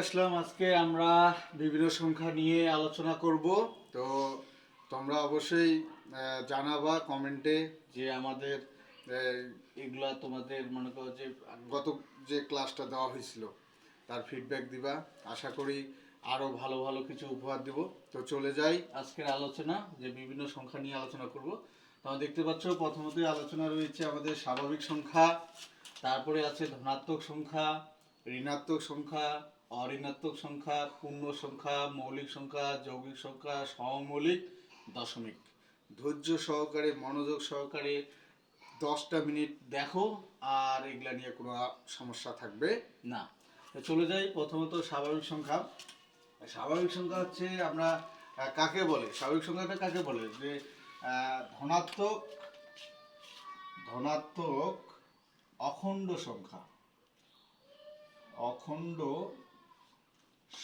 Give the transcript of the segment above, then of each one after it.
আসলাম আজকে আমরা বিভিন্ন সংখ্যা নিয়ে আলোচনা করব। তো তোমরা অবশ্যই জানাবা কমেন্টে যে আমাদের এগুলা তোমাদের মনে করো যে গত যে ক্লাসটা দেওয়া হয়েছিল, তার ফিডব্যাক দিবা। আশা করি আরও ভালো ভালো কিছু উপহার দিব। তো চলে যাই আজকের আলোচনা, যে বিভিন্ন সংখ্যা নিয়ে আলোচনা করব। তোমরা দেখতে পাচ্ছ, প্রথমতই আলোচনা রয়েছে আমাদের স্বাভাবিক সংখ্যা, তারপরে আছে ধনাত্মক সংখ্যা, ঋণাত্মক সংখ্যা অঋণাত্মক সংখ্যা, পূর্ণ সংখ্যা, মৌলিক সংখ্যা, যৌগিক সংখ্যা, সমমৌলিক, দশমিক। ধৈর্য সহকারে, মনোযোগ সহকারে দশটা মিনিট দেখো, আর এগুলা নিয়ে কোনো সমস্যা থাকবে না। চলে যাই প্রথমত স্বাভাবিক সংখ্যা। স্বাভাবিক সংখ্যা হচ্ছে আমরা কাকে বলে? স্বাভাবিক সংখ্যাটা কাকে বলে? যে ধনাত্মক ধনাত্মক অখণ্ড সংখ্যা। অখণ্ড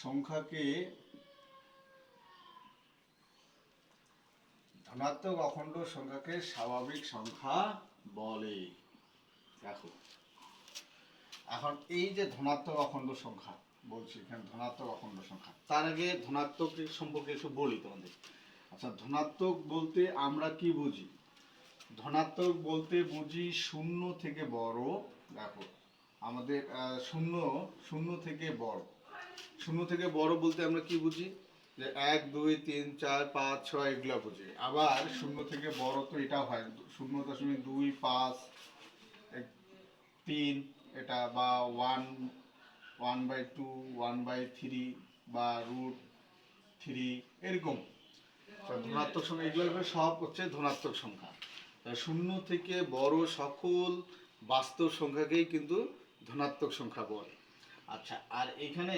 সংখ্যাকে ধনাত্মক অখণ্ড সংখ্যাকে স্বাভাবিক সংখ্যা বলে। দেখো, এখন এই যে ধনাত্মক অখণ্ড সংখ্যা বলছি, এখানে ধনাত্মক অখণ্ড সংখ্যা, তার আগে ধনাত্মক সম্পর্কে একটু বলি তোমাদের। আচ্ছা ধনাত্মক বলতে আমরা কি বুঝি? ধনাত্মক বলতে বুঝি শূন্য থেকে বড়, দেখো, আমাদের শূন্য শূন্য থেকে বড়। শূন্য থেকে বড় বলতে আমরা কি বুঝি? যে এক, দুই, তিন, চার, পাঁচ, ছয় এগুলো বুঝি। আবার শূন্য থেকে বড় তো এটা হয়। শূন্য দশমিক দুই, পাঁচ তিন, এটা বা one one by two, one by three বা রুট থ্রি, এরকম। ধনাত্মক সংখ্যা এগুলো সব হচ্ছে ধনাত্মক সংখ্যা। শূন্য থেকে বড় সকল বাস্তব সংখ্যাকেই কিন্তু ধনাত্মক সংখ্যা বলে। আচ্ছা আর এখানে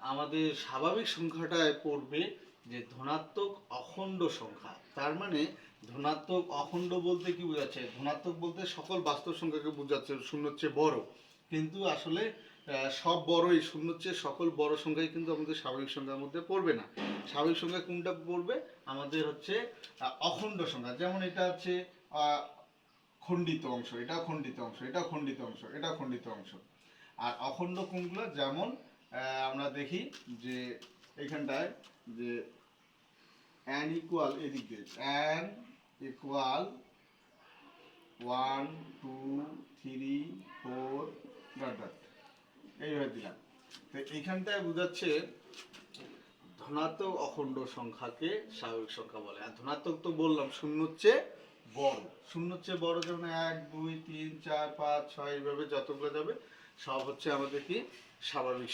আমাদের স্বাভাবিক সংখ্যাটায় পড়বে যে ধনাত্মক অখণ্ড সংখ্যা। তার মানে ধনাত্মক অখণ্ড বলতে কি বোঝাচ্ছে? ধনাত্মক বলতে সকল বাস্তব সংখ্যাকে বোঝাচ্ছে শূন্য হচ্ছে বড়। কিন্তু আসলে সব বড়ই শূন্য হচ্ছে সকল বড় সংখ্যাই কিন্তু আমাদের স্বাভাবিক সংখ্যার মধ্যে পড়বে না। স্বাভাবিক সংখ্যা কোনটা পড়বে? আমাদের হচ্ছে অখণ্ড সংখ্যা। যেমন এটা হচ্ছে খণ্ডিত অংশ, এটা খণ্ডিত অংশ, এটা খণ্ডিত অংশ, এটা খণ্ডিত অংশ। আর অখণ্ড কোনগুলো যেমন আমরা দেখি যে এখানটায় যে অ্যান ইকুয়াল এদিক দিয়ে n equal one two three four dot dot এইভাবে দিলাম। তো এইখানটায় বোঝাচ্ছে ধনাত্মক অখণ্ড সংখ্যাকে স্বাভাবিক সংখ্যা বলে। আর ধনাত্মক তো বললাম, শূন্য হচ্ছে বড়। শূন্য হচ্ছে বড় যেমন এক, দুই, তিন, চার, পাঁচ, ছয়, এইভাবে যতগুলো যাবে সব হচ্ছে আমাদের কি স্বাভাবিক